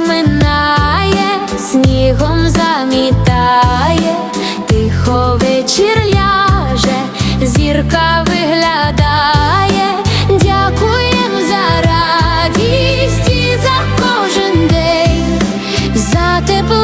минає, снігом замітає, тихо вечір ляже, зірка виглядає, дякуєм за радість і за кожен день, за тепло.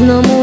não